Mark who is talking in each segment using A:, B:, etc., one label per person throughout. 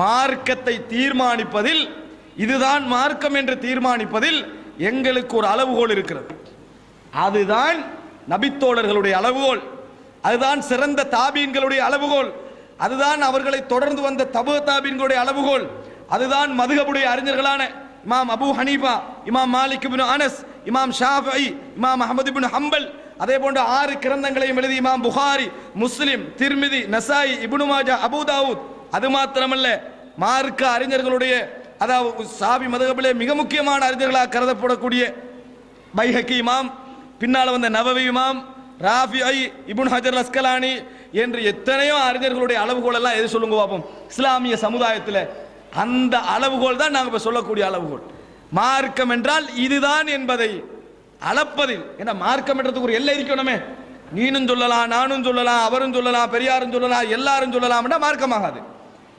A: மார்க்கத்தை தீர்மானிப்பதில் இதுதான் மார்க்கம் என்று தீர்மானிப்பதில் எங்களுக்கு ஒரு அளவுகோல் இருக்கிறது. அதுதான் நபித்தோழர்களுடைய அளவுகோல். அதுதான் சிறந்த தாபீன்களுடைய அளவுகோல். அதுதான் அவர்களை தொடர்ந்து வந்த தபு தாபீன்களுடைய அளவுகோல். அதுதான் மதுகபுடைய அறிஞர்களான இமாம் அபூ ஹனீஃபா இமாம் மாலிக் இப்னு அனஸ் இமாம் ஷாஃபி இமாம் அஹமது இப்னு ஹம்பல். அதே போன்ற ஆறு கிரந்தங்களையும் எழுதி இமாம் புகாரி முஸ்லிம் திருமிதி நசாயி இபுனு மாஜா அபூ தாவூத். அது மாத்திரமல்ல மார்க்க அறிஞர்களுடைய அதாவது சாபி மதகபிலே மிக முக்கியமான அறிஞர்களாக கருதப்படக்கூடிய பைஹக்கி இமாம் பின்னால் வந்த நவவி இமாம் ராஃபி ஐ இபுன் ஹஜர் அஸ்கலானி என்று எத்தனையோ அறிஞர்களுடைய அளவுகோல் எல்லாம் எது சொல்லுங்க பார்ப்போம் இஸ்லாமிய சமுதாயத்தில் அந்த அளவுகோல் தான் நாங்கள் இப்போ சொல்லக்கூடிய அளவுகோல். மார்க்கம் என்றால் இதுதான் என்பதை அளப்பதில். ஏன்னா மார்க்கம் என்றதுக்கு ஒரு எல்லை இருக்கணுமே. நீனும் சொல்லலாம் நானும் சொல்லலாம் அவரும் சொல்லலாம் பெரியாரும் சொல்லலாம் எல்லாரும் சொல்லலாம்னா மார்க்கமாகாது.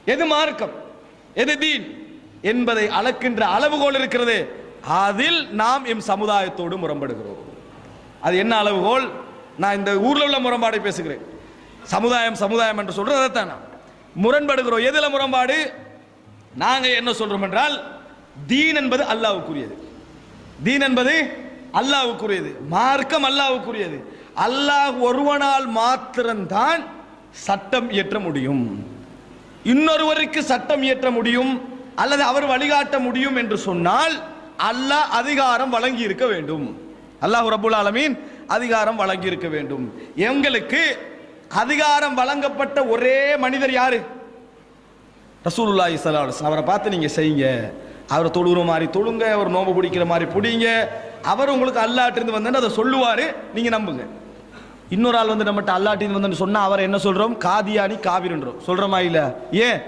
A: எது மார்க்கம்? எது தீன்? என்பதை அளக்கின்ற அளவுகோல் இருக்கிறது. அதில் நாம் எம் சமுதாயத்தோடு முரண்படுகிறோம். அது என்ன அளவுகோல்? நான் இந்த ஊரில் உள்ள முரண்பாடை பேசுகிறேன். சமுதாயம் சமுதாயம் என்று சொல்றது அதைத்தான் முரண்படுகிறோம். எதில் முரண்பாடு? நாங்கள் என்ன சொல்றோம் என்றால் தீன் என்பது அல்லாவுக்குரியது. தீன் என்பது அல்லாவுக்குரியது. மார்க்கம் அல்லாவுக்குரியது. அல்லாஹ் ஒருவனால் மாத்திரம்தான் சட்டம் இயற்ற முடியும். இன்னொருவருக்கு சட்டம் இயற்ற முடியும் அல்லது அவர் வழிகாட்ட முடியும் என்று சொன்னால் அல்லாஹ் அதிகாரம் வழங்கி இருக்க வேண்டும். அல்லாஹ் ரபுல் ஆலமீன் அதிகாரம் வழங்கி இருக்க வேண்டும். எங்களுக்கு அதிகாரம் வழங்கப்பட்ட ஒரே மனிதர் யாரு? ரசூலுல்லாஹி ஸல்லல்லாஹு அவரை பார்த்து நீங்க செய்யுங்க. அவரை தொழுகிற மாதிரி தொழுங்க. அவர் நோம்பு பிடிக்கிற மாதிரி பிடிங்க. அவர் உங்களுக்கு அல்லாட்டிருந்து வந்தேன்னு அதை சொல்லுவாரு. நீங்க நம்புங்க. இன்னொரு ஆள் வந்து நம்மகிட்ட அல்லாட்டின்னு வந்து சொன்னால் அவர் என்ன சொல்றோம்? காதியானி காவிரன்றோம். சொல்கிறோமா இல்ல? ஏன்?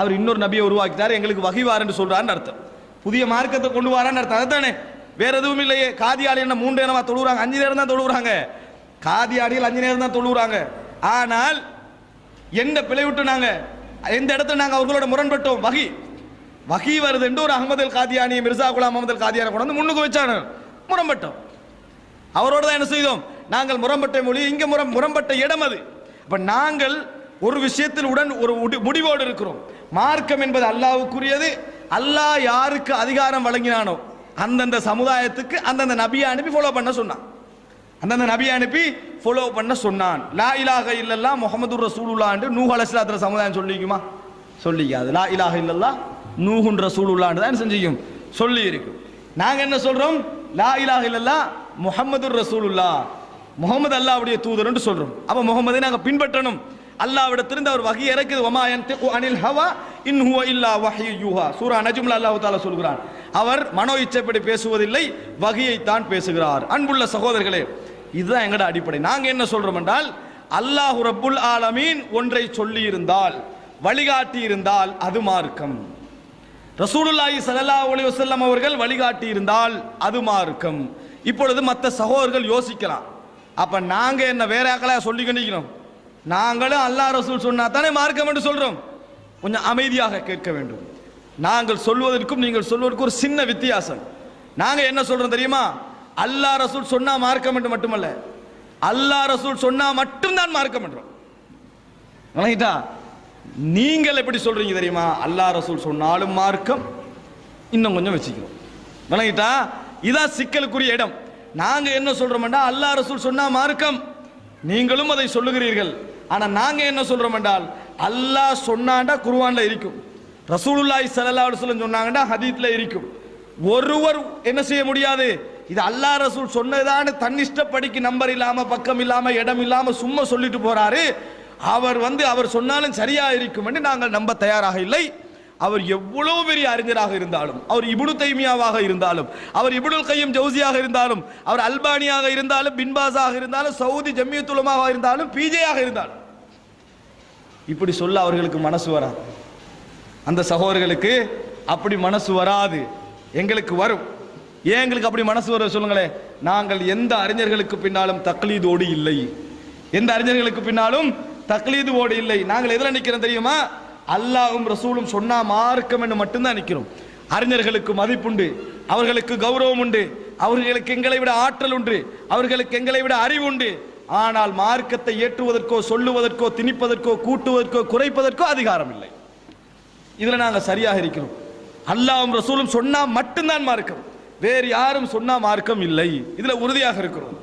A: அவர் இன்னொரு நபியை உருவாக்கிட்டார் எங்களுக்கு வகைவாரன்னு சொல்றாருன்னு அர்த்தம். புதிய மார்க்கத்தை கொண்டு வரான்னு அர்த்தம். அதுதானே வேற எதுவும் இல்லையே. காதியாளி என்ன மூன்று நேரமா தொழுகிறாங்க அஞ்சு நேரம் தான் தொழுகிறாங்க காதியாளிகள் அஞ்சு நேரம் தான் தொழுகிறாங்க ஆனால் எந்த பிழை விட்டு நாங்க எந்த இடத்துல நாங்க அவர்களோட முரண்பட்டோம்? வகி. வகி வருது என்று ஒரு அகமது அல் காதியானி மிர்சா குலாம் அகமது அல் காதியானை கொண்டு வந்து முன்னுக்கு வச்சானு. முரண்பட்டோம். அவரோடு தான் என்ன செய்தோம்? நாங்கள் முரம்பட்ட மொழி இங்க முரம் முரம்பட்ட இடம் அது. இப்போ நாங்கள் ஒரு விஷயத்தில் உடன் ஒரு முடி- முடிவோடு இருக்கிறோம். மார்க்கம் என்பது அல்லாவுக்குரியது. அல்லாஹ் யாருக்கு அதிகாரம் வழங்கினானோ அந்தந்த சமுதாயத்துக்கு அந்தந்த நபியை அனுப்பி ஃபாலோ பண்ண சொன்னான். அந்தந்த நபியை அனுப்பி ஃபாலோ பண்ண சொன்னான். லா இலாக இல்லல்லா முகமது ரசூலுல்லாண்டு நூஹ் அலைஹிஸ்ஸலாத்துல சமுதாயம் சொல்லிக்குமா? சொல்லிக்காது. லா இலாக இல்லல்லா நூஹுன் ரசூலுல்லான்னு தான் செஞ்சிக்கும்? சொல்லி இருக்கும் நாங்கள் என்ன சொல்கிறோம் லா இலாக இல்லல்லா முகமது ரசூலுல்லா முகமது அல்லாஹ்வுடைய தூதர்னு சொல்றோம். அப்ப முகமதை நாங்கள் பின்பற்றணும். அல்லாவிடத்திலிருந்து அவர் வகை இறக்குது. வமா அனில் ஹவா இன் ஹுவ இல்லா வஹி யூஹா. சூரா நஜ்ம்ல அல்லாஹ் தாலா சொல்கிறான். அவர் மனோ இச்சைப்படி பேசுவதில்லை வகையை தான் பேசுகிறார். அன்புள்ள சகோதரர்களே இதுதான் எங்கட அடிப்படை. நாங்க என்ன சொல்றோம் என்றால் அல்லாஹு ரப்புல் ஆலமீன் ஒன்றை சொல்லி இருந்தால் வழிகாட்டி இருந்தால் அது மார்க்கம். ரசூலுல்லாஹி சல்லா அலி வசல்லம் அவர்கள் வழிகாட்டி இருந்தால் அது மார்க்கம். இப்பொழுது மற்ற சகோதரர்கள் யோசிக்கலாம். அப்ப நாங்க என்ன வேற ஆக்களாக சொல்லி கண்டிக்கிறோம் நாங்களும் அல்லா ரசூல் சொன்னா தானே மார்க்கம் என்று சொல்றோம். கொஞ்சம் அமைதியாக கேட்க வேண்டும். நாங்கள் சொல்வதற்கும் நீங்கள் சொல்வதற்கும் ஒரு சின்ன வித்தியாசம். நாங்க என்ன சொல்றோம் தெரியுமா? அல்லாஹ் ரசூல் சொன்னா மார்க்கம் என்று மட்டுமல்ல. அல்லாஹ் ரசூல் சொன்னா மட்டும்தான் மார்க்கம் என்றோம். விளங்கிட்டா? நீங்கள் எப்படி சொல்றீங்க தெரியுமா? அல்லாஹ் ரசூல் சொன்னாலும் மார்க்கம். இன்னும் கொஞ்சம் வச்சுக்கிறோம் விளங்கிட்டா? இதான் சிக்கலுக்குரிய இடம். நாங்க என்ன சொல்றோம்டா அல்லாஹ் ரசூல் சொன்னால் மார்க்கம். நீங்களும் அதை சொல்லுகிறீர்கள். ஆனா நாங்க என்ன சொல்றோம் என்றால் அல்லாஹ் சொன்னாண்டா குர்ஆன்ல இருக்கும். ரசூலுல்லாய் சல்லா அலுவலம் சொன்னாங்கன்னா சொன்னாங்கடா இருக்கும். ஒருவர் என்ன செய்ய முடியாது? இது அல்லா ரசூல் சொன்னதான தன்னிஷ்டப்படிக்கு நம்பர் இல்லாம பக்கம் இல்லாம இடம் இல்லாம சும்மா சொல்லிட்டு போறாரு. அவர் வந்து அவர் சொன்னாலும் சரியா இருக்கும் என்று நாங்கள் நம்ப தயாராக இல்லை. அவர் எவ்வளவு பெரிய அறிஞராக இருந்தாலும் அவர் இபுனு தைமியாவாக இருந்தாலும் அவர் இபுனுல் கையம் ஜவுசியாக இருந்தாலும் அவர் அல்பானியாக இருந்தாலும் பின்பாஸாக இருந்தாலும் சவுதி ஜம்மியத்துலமாக இருந்தாலும் பிஜேயாக இருந்தாலும். இப்படி சொல்ல அவர்களுக்கு மனசு வராது. அந்த சகோதரர்களுக்கு அப்படி மனசு வராது. எங்களுக்கு வரும். ஏன் எங்களுக்கு அப்படி மனசு வரும் சொல்லுங்களேன் நாங்கள் எந்த அறிஞர்களுக்கு பின்னாலும் தக்லீதோடு இல்லை. எந்த அறிஞர்களுக்கு பின்னாலும் தக்லீதோடு இல்லை. நாங்கள் எதில் நிற்கிறோம் தெரியுமா? அல்லாஹும் ரசூலும் சொன்னா மார்க்கம் என்று மட்டும்தான் நிற்கிறோம். அறிஞர்களுக்கு மதிப்புண்டு அவர்களுக்கு கௌரவம் உண்டு அவர்களுக்கு எங்களை விட ஆற்றல் உண்டு அவர்களுக்கு எங்களை விட அறிவு உண்டு. ஆனால் மார்க்கத்தை ஏற்றுவதற்கோ சொல்லுவதற்கோ திணிப்பதற்கோ கூட்டுவதற்கோ குறைப்பதற்கோ அதிகாரம் இல்லை. இதில் நாங்கள் சரியாக இருக்கிறோம். அல்லாவும் ரசூலும் சொன்னால் மட்டும்தான் மார்க்கம். வேறு யாரும் சொன்னால் மார்க்கம் இல்லை. இதில் உறுதியாக இருக்கிறோம்.